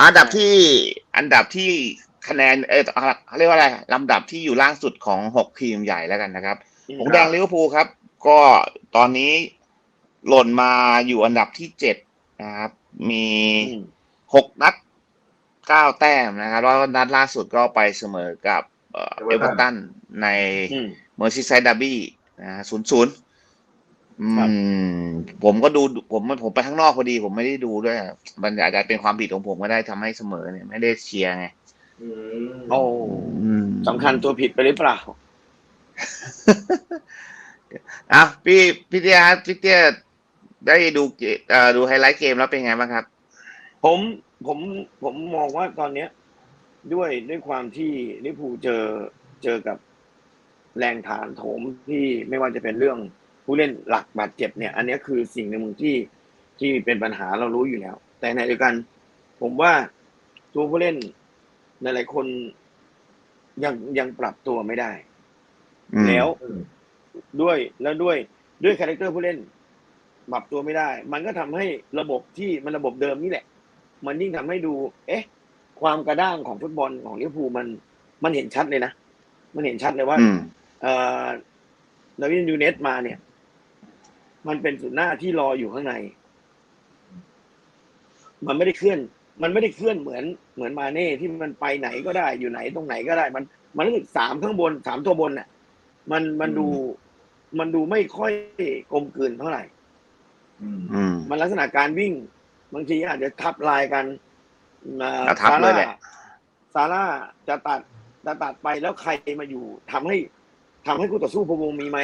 อันดับที่อันดับที่คะแนนเออเขาเรียกว่าอะไรลำดับที่อยู่ล่างสุดของหกทีมใหญ่แล้วกันนะครับหงส์แดงลิเวอร์พูลครับ ก็ตอนนี้หล่นมาอยู่อันดับที่เจ็ดนะครับ มีอืมหกนัดเก้าแต้มนะครับแล้วนัดล่าสุดก็ไปเสมอกับเอ่อเอเวอร์ตันในอืมเมอร์ซีไซด์ดาร์บี้นะศูนย์ศูนย์ ครับผมก็ดูผมผมไปข้างนอกพอดีผมไม่ได้ดูด้วยมันอาจจะเป็นความผิดของผมก็ได้ทำให้เสมอเนี่ย ไม่ได้เชียร์ไงอืมโอ้อืมสำคัญตัวผิดไปหรือเปล่าอะพี่พี่เตี้ยครับพี่เตี้ยได้ดูเกเอ่อดูไฮไลท์เกมแล้วเป็นไงบ้างครับ ผมผมผมมองว่าตอนเนี้ย ด้วยด้วยความที่ลิเวอร์พูลเจอเจอกับแรงฐานโถมที่ไม่ว่าจะเป็นเรื่อง ผู้เล่นหลักบาดเจ็บเนี่ย อันเนี้ยคือสิ่งหนึ่งที่ที่เป็นปัญหาเรารู้อยู่แล้ว แต่ในเดียวกัน ผมว่าตัวผู้เล่นหลายๆคนยังยังปรับตัวไม่ได้อืมแล้วอืมด้วยแล้วด้วยด้วยคาแรคเตอร์ผู้เล่นปรับตัวไม่ได้ มันก็ทำให้ระบบที่มันระบบเดิมนี่แหละ มันยิ่งทำให้ดู เอ๊ะ ความกระด้างของฟุตบอลของลิเวอร์พูลมันมันเห็นชัดเลยนะ มันเห็นชัดเลยว่าอืมเอ่อดาวินยูเนสมาเนี่ย มันเป็นศูนย์หน้าที่รออยู่ข้างใน มันไม่ได้เคลื่อน มันไม่ได้เคลื่อนเหมือนเหมือนมาเน่ที่มันไปไหนก็ได้อยู่ไหนตรงไหนก็ได้ มันมันรู้สึกสามข้างบนสามตัวบนน่ะ มันมันดู มันดูไม่ค่อยกลมกลืนเท่าไหร่อืมอืมมันลักษณะการวิ่ง บางทีอาจจะทับลายกันอ่าอะทับเลยแหละซาร่าจะตัดจะตัดไปแล้วใครมาอยู่ทำให้ทำให้คู่ต่อสู้พะวงมีไหม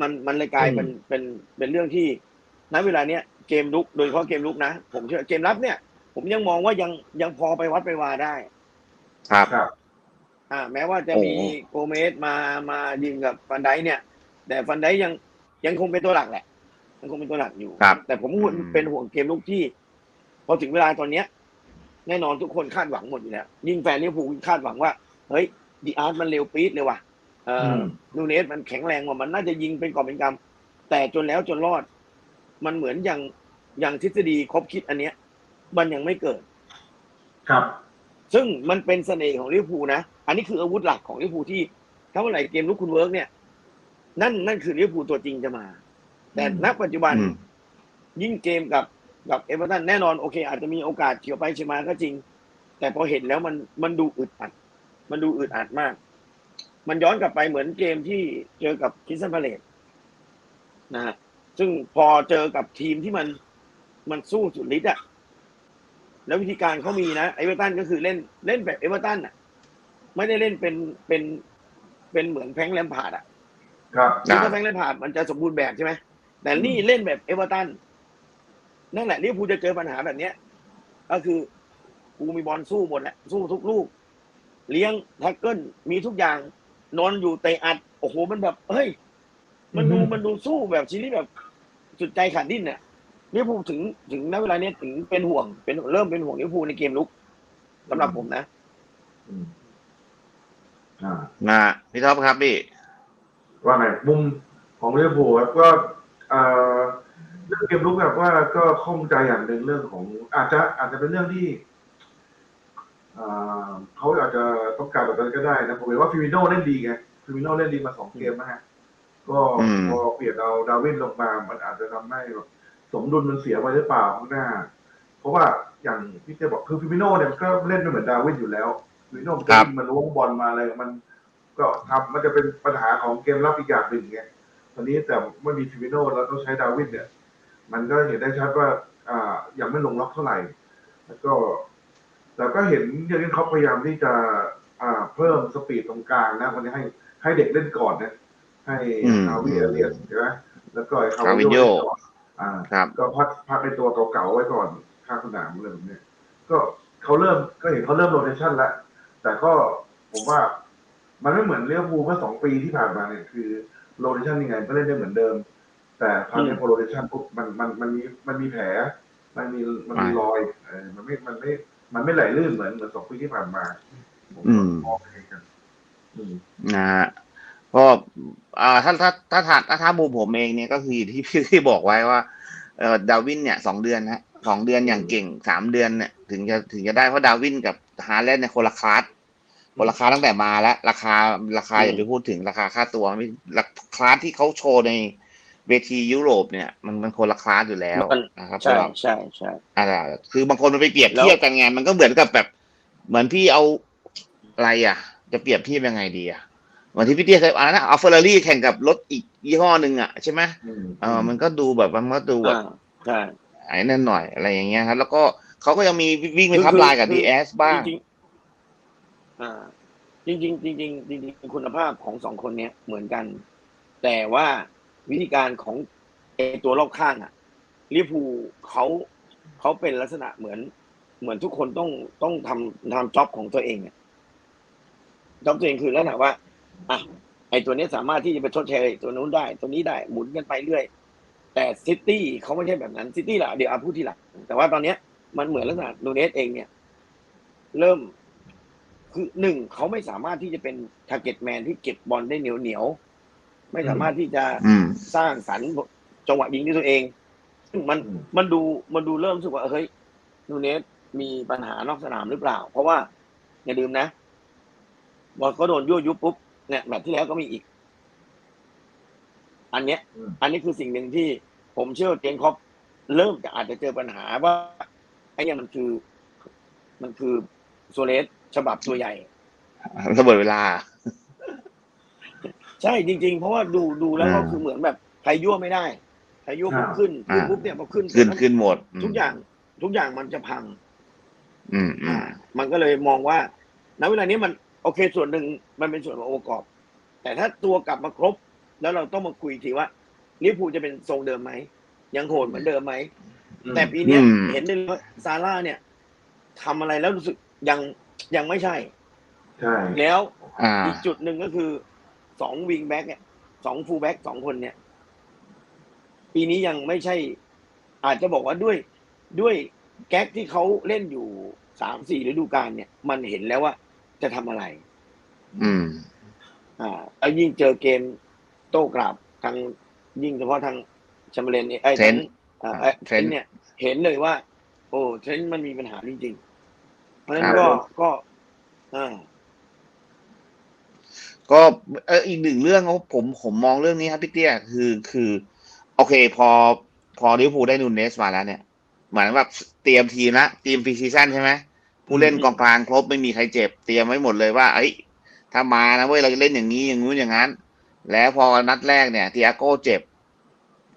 มันมันเลยกลายเป็นเป็นเป็นเรื่องที่ณเวลาเนี้ยเกมลุกโดยเฉพาะเกมลุกนะ ผมเชื่อเกมรับเนี่ย ผมยังมองว่ายังยังพอไปวัดไปวาได้ ครับครับ อ่า แม้ว่าจะมีโอ้โกเมสมามายิงกับฟันไดค์เนี่ย แต่ฟันไดค์ยังยังคงเป็นตัวหลักแหละยังคงเป็นตัวหลักอยู่ครับแต่ผมห่วงอืมเป็นห่วงเกมลุกที่ พอถึงเวลาตอนเนี้ย แน่นอนทุกคนคาดหวังหมดอยู่แล้วยิ่งแฟนลิเวอร์พูลคาดหวังว่า เฮ้ยดีอาร์ตมันเร็วปี๊ดเลยว่ะเอออม นูเนสมันแข็งแรงกว่ามันน่าจะยิงเป็นกอบเป็นกำแต่จนแล้วจนรอด มันเหมือนอย่างอย่างทฤษฎีครบคิดอันเนี้ย มันยังไม่เกิด ครับ ซึ่งมันเป็นเสน่ห์ของลิเวอร์พูลนะอันนี้คืออาวุธหลักของลิเวอร์พูลที่ถ้าเมื่อไหร่เกมลุกคุณเวิร์กเนี่ย นั่นนั่นคือลิเวอร์พูลตัวจริงจะมา แต่อืมณปัจจุบันอืมยิ่งเกมกับกับเอเวอร์ตันแน่นอนโอเค อาจจะมีโอกาสเฉียวไปเฉียวมาก็จริง แต่พอเห็นแล้วมันมันดูอึดอัด มันดูอึดอัดมาก มันย้อนกลับไปเหมือนเกมที่เจอกับคิสซันพาเลตนะฮะซึ่งพอเจอกับทีมที่มันมันสู้สุดฤทธิ์อะแล้ววิธีการเขามีนะเอเวอร์ตันก็คือเล่นเล่นแบบเอเวอร์ตันอะไม่ได้เล่นเป็นเป็นเป็นเหมือนแพงแลมพาร์ดอะครับซึ่งถ้าแฟรงค์เลนพาร์ดมันจะสมบูรณ์แบบใช่ไหมแต่นี่เล่นแบบเอเวอร์ตันนั่นแหละลิเวอร์พูลจะเจอปัญหาแบบเนี้ย ก็คือกูมีบอลสู้หมดแหละสู้ทุกลูก เลี้ยงแท็กเกิลมีทุกอย่าง นอนอยู่เตะอัดโอ้โหมันแบบเฮ้ย มันดูอือฮึมันดูสู้แบบชีวิตแบบสุดใจขาดดิ้นเนี่ยลิเวอร์พูลถึงถึงณเวลาเนี้ยถึงเป็นห่วงเป็นเริ่มเป็นห่วงลิเวอร์พูลในเกมลุกสำหรับผมนะอืมอ่านะพี่ท็อปครับพี่ ว่าไงมุมของลิเวอร์พูลครับก็เอ่อเรื่องเกมลุกแบบว่าก็ข้องใจอย่างหนึ่งเรื่องของ อาจจะอาจจะเป็นเรื่องที่ เอ่อเขาอาจจะต้องการแบบนั้นก็ได้นะผมเห็นว่าฟิมิโน่เล่นดีไงฟิมิโน่เล่นดีมาสองเกมนะฮะก็อืมพอเปลี่ยนเอาดาวินลงมา มันอาจจะทำให้แบบสมดุลมันเสียไปหรือเปล่าข้างหน้า เพราะว่าอย่างพี่เจบอกคือฟิมิโน่เนี่ยมันก็เล่นไม่เหมือนดาวินอยู่แล้วฟิมิโน่มันก็วิ่งมันล้วงบอลมาอะไรมันก็ทำมันจะเป็นปัญหาของเกมรับอีกอย่างหนึ่งไงตอนนี้แต่ไม่มีฟิมิโน่แล้วต้องใช้ดาวินเนี่ย มันก็เห็นได้ชัดว่า อ่ายังไม่ลงล็อกเท่าไหร่ แล้วก็ แต่ก็เห็นเยอร์เกนคล็อปพยายามที่จะอ่าเพิ่มสปีดตรงกลางนะวันนี้ให้ให้เด็กเล่นก่อนนะให้อืมฮาวิเอเลียนใช่ไหมแล้วก็ไอ้ฮาวิโยเล่นก่อนอ่าครับก็พักพักในตัวเก่าๆไว้ก่อนข้างสนามอะไรแบบเนี้ยก็เขาเริ่มก็เห็นเขาเริ่มโรเทชันแล้วแต่ก็ผมว่ามันไม่เหมือนเลี้ยวภูลเมื่อสองปีที่ผ่านมาเนี่ยคือโรเทชันยังไงก็เล่นได้เหมือนเดิม แต่คราวนี้พอโรเทชันปุ๊บมันมันมันมีมันมีแผล มันมีมันมีรอยเออมันไม่มันไม่ มันไม่ไหลลื่นเหมือนเหมือนสองปีที่ผ่านมาผมอืมมองเองกันอืมนะฮะก็อ่าถ้าถ้าถ้าถ้าถ้าถ้ามุมผมเองเนี่ยก็คือที่ที่บอกไว้ว่าเออดาวินเนี่ยสองเดือนฮะสองเดือนอย่างเก่งสามเดือนเนี่ยถึงจะถึงจะได้เพราะดาวินกับฮาแลนด์เนี่ยคนละคลาสคนละคลาสตั้งแต่มาแล้ว ราคาราคาอย่าไปพูดถึงราคาค่าตัวไม่ราคลาสที่เขาโชว์ใน เวทียุโรปเนี่ยมันมันคนละคลาสอยู่แล้วมันนะครับใช่สำหรับใช่ใช่อะไรคือบางคนมันไปเปรียบเทียบกันไงมันก็เหมือนกับแบบ เหมือนพี่เอาอะไรอะ จะเปรียบเทียบยังไงดีอะเหมือนที่พี่เตี้ยเคยอะไรนะเอาเฟอร์รารี่แข่งกับรถอีกยี่ห้อหนึ่งอะใช่ไหมอืมเออมันก็ดูแบบมันก็ดูแบบอ่าใช่ไอ้นั่นหน่อยอะไรอย่างเงี้ยครับแล้วก็เขาก็ยังมีวิ่งไปคือทับลายกับคือดีเอสบ้างจริงๆอ่าจริงๆจริงๆจริงๆคุณภาพของสองคนเนี้ยเหมือนกัน แต่ว่า วิธีการของไอตัวรอบข้างอะลิเวอร์พูเขาเขาเป็นลักษณะเหมือน เหมือนทุกคนต้องต้องทำทำจ็อบของตัวเองอะจ็อบตัวเองคือลักษณะว่าอะไอตัวนี้สามารถที่จะไปทดแทนตัวนู้นได้ ตัวนี้ได้หมุนกันไปเรื่อย แต่ซิตี้เขาไม่ใช่แบบนั้นซิตี้ละเดี๋ยวอาพูดทีหลังแต่ว่าตอนเนี้ยมันเหมือนลักษณะนูเนสเองเนี่ย เริ่มคือหนึ่งเขาไม่สามารถที่จะเป็นทาร์เก็ตแมนที่เก็บบอลได้เหนียวเหนียว ไม่สามารถที่จะอืมสร้างสรรค์จังหวะยิงด้วยตัวเอง ซึ่งมันอืมมันดูมันดูเริ่มรู้สึกว่าเฮ้ยนูเนสมีปัญหานอกสนามหรือเปล่า เพราะว่าอย่าลืมนะบอลก็โดนยั่วยุบปุ๊บเนี่ยแมตช์ที่แล้วก็มีอีก อันเนี้ยอืมอันนี้คือสิ่งหนึ่งที่ผมเชื่อว่าเจนครอปเริ่มจะอาจจะเจอปัญหาว่าไอ้เนี่ยมันคือ มันคือโซเลสฉบับตัวใหญ่ระเบิดเวลา ใช่จริง ๆ เพราะว่าดูดูแล้วก็อ่าคือเหมือนแบบใครยั่วไม่ได้ใครยั่วปุ๊บอ่าขึ้นขึ้นอ่าปุ๊บเนี่ยพอขึ้นขึ้นแล้วขึ้นหมดมทุกอย่างทุกอย่างมันจะพัง อืมอือ่ามมันก็เลยมองว่าณเวลานี้มันโอเคส่วนหนึ่งมันเป็นส่วนขององค์ประกอบ แต่ถ้าตัวกลับมาครบ แล้วเราต้องมาคุยทีว่าลิเวอร์พูลจะเป็นทรงเดิมไหมยังโหดเหมือนเดิมไหมอืมแต่ปีเนี้ยอืมเห็นได้เลยว่าซาร่าเนี่ยทำอะไรแล้วรู้สึกยังยังไม่ใช่ใช่แล้วอ่าอีกจุดหนึ่งก็คือ สองวิงแบ็กเนี่ยสองฟูลแบ็กสองคนเนี่ย ปีนี้ยังไม่ใช่ อาจจะบอกว่าด้วยด้วยแก๊กที่เขาเล่นอยู่สามสี่ฤดูกาลเนี่ย มันเห็นแล้วว่าจะทำอะไร อืม อ่าแล้วยิ่งเจอเกมโต้กลับทางยิ่งเฉพาะทางแชมเบอร์เลนเนี่ยไอ้เทรทานงต์อ่าไอ้เทเทรรนนต์ต์เนี่ย เห็นเลยว่า โอ้เทรนต์มันมีปัญหาจริงๆเพราะฉะนั้นครับก็ก็อ่า ก็เอออีกหนึ่งเรื่องครับผมผมมองเรื่องนี้ครับพี่เตี้ยคือคือ โอเค พอพอลิเวอร์พูลได้นูนเนสมาแล้วเนี่ยเหมือนแบบเตรียมทีมละทีมพรีซีซั่นใช่ไหมผู้เล่นอืมกองกลางครบไม่มีใครเจ็บ เตรียมไว้หมดเลยว่าเอ้ยถ้ามานะเว้ยเราจะเล่นอย่างนี้อย่างงู้นอย่างนั้น แล้วพอนัดแรกเนี่ยทีอาโก้เจ็บ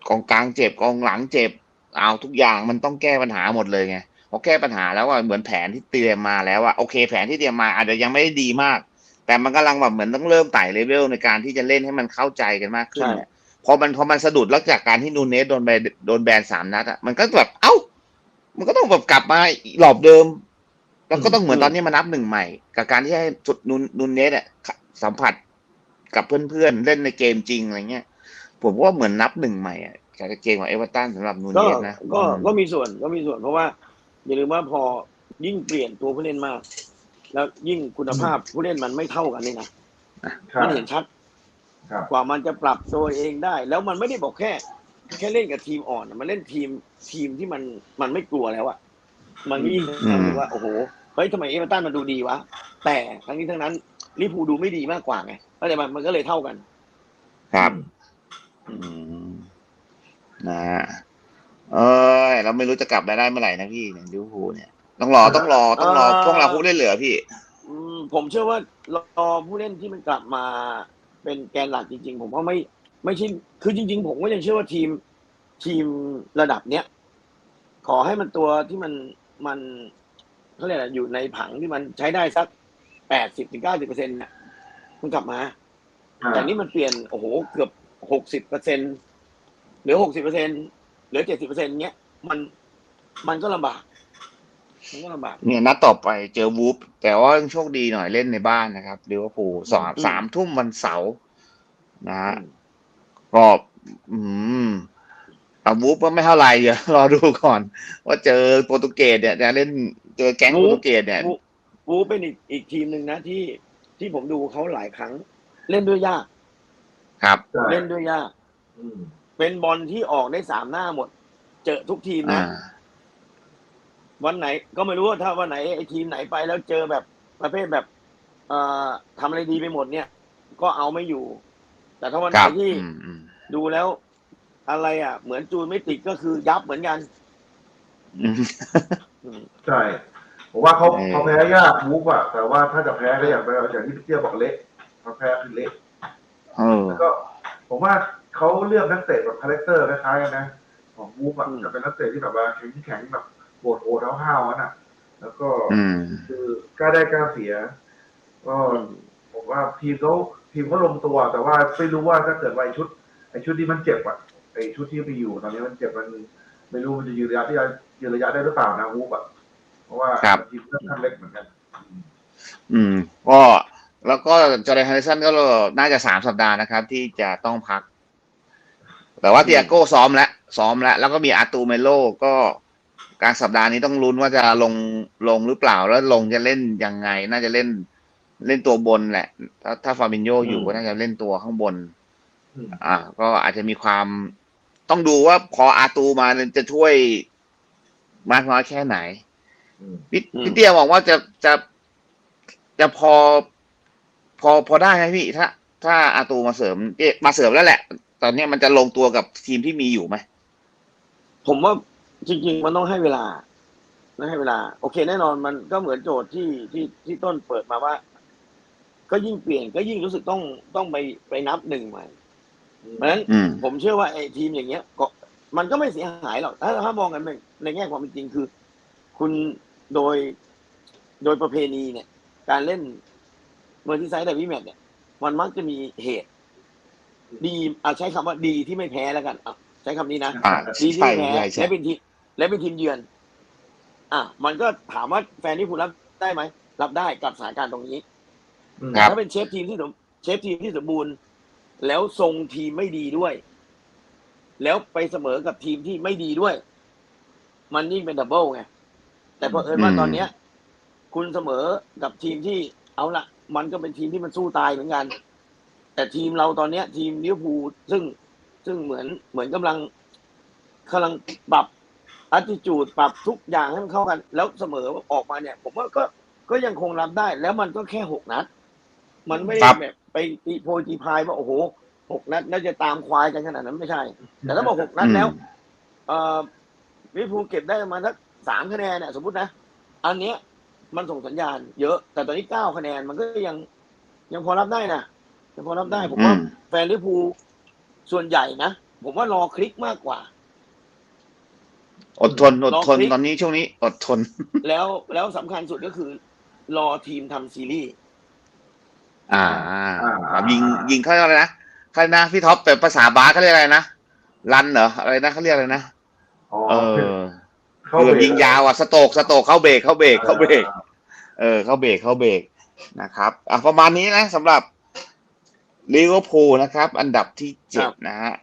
กองกลางเจ็บกองหลังเจ็บ เอาทุกอย่างมันต้องแก้ปัญหาหมดเลยไงพอแก้ปัญหาแล้วว่าเหมือนแผนที่เตรียมมาแล้วว่าโอเค แผนที่เตรียมมาอาจจะยังไม่ได้ดีมาก แต่มันกำลังแบบเหมือนต้องเริ่มไต่เลเวลในการที่จะเล่นให้มันเข้าใจกันมากขึ้นใช่เนี่ยพอมันพอมันสะดุดแล้วจากการที่นูเนสโดนแบนโดนแบนสามนัดอะมันก็แบบเอ้า มันก็ต้องแบบกลับมาหลอบเดิม แล้วก็ต้องเหมือนตอนนี้มานับหนึ่งใหม่ กับการที่ให้จุดนูนนูนเนสอะสัมผัสกับเพื่อนๆเล่นในเกมจริงอะไรเงี้ยผมว่าเหมือนนับหนึ่งใหม่อะจากเกมของเอเวอร์ตันสำหรับนูนก็เนสนะก็อืมก็มีส่วนก็มีส่วนเพราะว่า อย่าลืมว่าพอยิ่งเปลี่ยนตัวผู้เล่นมาก แล้วยิ่งคุณภาพผู้เล่นมันไม่เท่ากันเลยนะใช่มันเห็นชัดครับกว่ามันจะปรับตัวเองได้ แล้วมันไม่ได้บอกแค่ แค่เล่นกับทีมอ่อนอะมันเล่นทีมทีมที่มันมันไม่กลัวแล้วอะมันก็ยิ่งอืมรู้สึกว่าโอ้โหเฮ้ยทำไมเอเวอร์ตันมันดูดีวะแต่ทั้งนี้ทั้งนั้นลิเวอร์พูลดูไม่ดีมากกว่าไงเข้าใจไหมมันก็เลยเท่ากัน ครับอืมนะฮะเออเราไม่รู้จะกลับมาได้เมื่อไหร่นะพี่เนี่ยลิเวอร์พูลเนี่ย ต้องรอต้องรอต้องรอเอ่อพวกเราพูดได้เหลือพี่ อืมผมเชื่อว่ารอผู้เล่นที่มันกลับมาเป็นแกนหลักจริง ๆ ผมว่าไม่ไม่ใช่คือจริง ๆ ผมก็ยังเชื่อว่าทีมทีมระดับเนี้ยขอให้มันตัวที่มันมันเขาเรียกอะไรอยู่ในผังที่มันใช้ได้สักแปดสิบถึงเก้าสิบเปอร์เซ็นต์เนี่ยมันกลับมาอ่าแต่นี่มันเปลี่ยนโอ้โหเกือบหกสิบเปอร์เซ็นเหลือหกสิบเปอร์เซ็นเหลือเจ็ดสิบเปอร์เซ็นเงี้ยมันมันก็ลำบาก มันก็ลำบาก เนี่ยนัดต่อไปเจอวูฟแต่ว่าโชคดีหน่อยเล่นในบ้านนะครับลิเวอร์พูลสองอืม สามทุ่มวันเสาร์นะฮะอืมก็อืมแต่วูฟก็ไม่เท่าไหร่เดี๋ยวรอดูก่อน ว่าเจอโปรตุเกสเนี่ยจะเล่นเจอแก๊งโปรตุเกสเนี่ย วูวูเป็นอีกอีกทีมหนึ่งนะที่ที่ผมดูเขาหลายครั้ง เล่นด้วยยาก ครับ ใช่เล่นด้วยยาก อืม เป็นบอลที่ออกได้สามหน้าหมด เจอทุกทีมอ่า นะ วันไหนก็ไม่รู้ว่าถ้าวันไหนไอ้ทีมไหนไปแล้วเจอแบบประเภทแบบ เอ่อทำอะไรดีไปหมดเนี่ย ก็เอาไม่อยู่ แต่ถ้าวันคไหนรับที่อืมอืมดูแล้วอะไรอะ เหมือนจูนไม่ติดก็คือยับเหมือนกันอืมอืมใช่ผมว่าเขาเออเขาแพ้ยากมูฟอะแต่ว่าถ้าจะแพ้ก็อย่างไปอย่างที่พี่เตี้ยบอกเละเขาแพ้คือเละเออแล้วก็ผมว่าเขาเลือกนักเตะแบบคาแรคเตอร์คล้ายๆกันนะของมูฟอะอืมจะเป็นนักเตะที่แบบว่าแข็งแข็งๆแบบ โหดโหดๆห้าวๆนั่นอะแล้วก็อืมคือกล้าได้กล้าเสีย ก็อืมผมว่าทีมเขาทีมเขาลงตัว แต่ว่าไม่รู้ว่าถ้าเกิดว่าไอชุดไอชุดที่มันเจ็บอะไอชุดที่ไปอยู่ตอนนี้มันเจ็บมันไม่รู้มันจะยืนระยะที่ยืนระยะได้หรือเปล่านะมูฟอะเพราะว่าครับทีมค่อนข้างเล็กเหมือนกัน อืม ก็แล้วก็จอร์แดนฮันเดอร์สันก็น่าจะสามสัปดาห์นะครับ ที่จะต้องพัก แต่ว่าเตียโก้ซ้อมแล้วซ้อมแล้ว แล้วก็มีอาร์ตูเมโลก็ กลางสัปดาห์นี้ต้องลุ้นว่าจะลงลงหรือเปล่าแล้วลงจะเล่นยังไง น่าจะเล่นเล่นตัวบนแหละ ถ้าถ้าฟาบินโยอยู่อืมก็น่าจะเล่นตัวข้างบนอืมอ่า ก็อาจจะมีความต้องดูว่าพออาร์ตูมาจะช่วยมากน้อยแค่ไหนอืมพี่อืมพี่เตี้ยบอกว่าจะจะจะพอ พอพอได้ไหมพี่ถ้า ถ้าอาตูมาเสริมเอ๊ะมาเสริมแล้วแหละ ตอนเนี้ยมันจะลงตัวกับทีมที่มีอยู่ไหมผมว่า จริง ๆ มันต้องให้เวลาต้องให้เวลา โอเคแน่นอนมันก็เหมือนโจทย์ที่ที่ที่ต้นเปิดมาว่า ก็ยิ่งเปลี่ยนก็ยิ่งรู้สึกต้องต้องไปไปนับหนึ่งใหม่เพราะฉะนั้นอืมผมเชื่อว่าไอ้ทีมอย่างเงี้ยก็มันก็ไม่เสียหายหรอกถ้าถ้ามองกันในในแง่ความเป็นจริงคือ คุณโดยโดยประเพณีเนี่ย การเล่นเมอร์ทิไซด์ไดวิแมตเนี่ยมันมักจะมีเหตุ ดีเอาใช้คำว่าดีที่ไม่แพ้แล้วกันอะใช้คำนี้นะอ่าดีที่ใช่ไม่แพ้ใช่ใช่และเป็นทีม และเป็นทีมเยือน อะมันก็ถามว่าแฟนที่คุณรับได้ไหมรับได้กับสถานการณ์ตรงนี้อืมครับถ้าเป็นเชฟทีมที่สมเชฟทีมที่สมบูรณ์ แล้วทรงทีมไม่ดีด้วย แล้วไปเสมอกับทีมที่ไม่ดีด้วย มันยิ่งเป็นดับเบิลไงแต่พอเผอิญว่าอืมตอนเนี้ย คุณเสมอกับทีมที่เอาละมันก็เป็นทีมที่มันสู้ตายเหมือนกัน แต่ทีมเราตอนเนี้ย ทีมลิเวอร์พูลซึ่งซึ่งเหมือนเหมือนกำลังกำลังปรับ อัติจูดปรับทุกอย่างให้มันเข้ากัน แล้วเสมอออกมาเนี่ย ผมว่าก็ก็ยังคงรับได้ แล้วมันก็แค่หกนัด มันไม่ได้ครับ แบบไปตีโพยตีพายว่าโอ้โหหกนัดน่าจะตามควายกันขนาดนั้นไม่ใช่ แต่ถ้าบอกหกนัดแล้ว เอ่อลิเวอร์พูลเก็บได้ประมาณสักสามคะแนนเนี่ยสมมตินะ อันเนี้ยมันส่งสัญญาณเยอะ แต่ตอนนี้เก้าคะแนนมันก็ยังยังพอรับได้นะยังพอรับได้ผมว่าอืมแฟนลิเวอร์พูลส่วนใหญ่นะ ผมว่ารอคลิกมากกว่า อดทนอดทนลองพลิก ตอนนี้ช่วงนี้อดทน แล้วแล้วสำคัญสุดก็คือ รอทีมทำซีรีส์อ่าอ่าครับยิงยิงเขาเรียกอะไรนะใครนะพี่ท็อปแต่ภาษาบาสเขาเรียกอะไรนะรันเหรออะไรนะเขาเรียกอะไรนะอ๋อเออเข้าคือเบรกยิงยาวอะสโตกสโตกเข้าเบรกเข้าเบรกเข้าเบรกเออเข้าเบรกเข้าเบรกนะครับอะประมาณนี้นะสำหรับลิเวอร์พูลนะครับ อันดับที่เจ็ดนะฮะ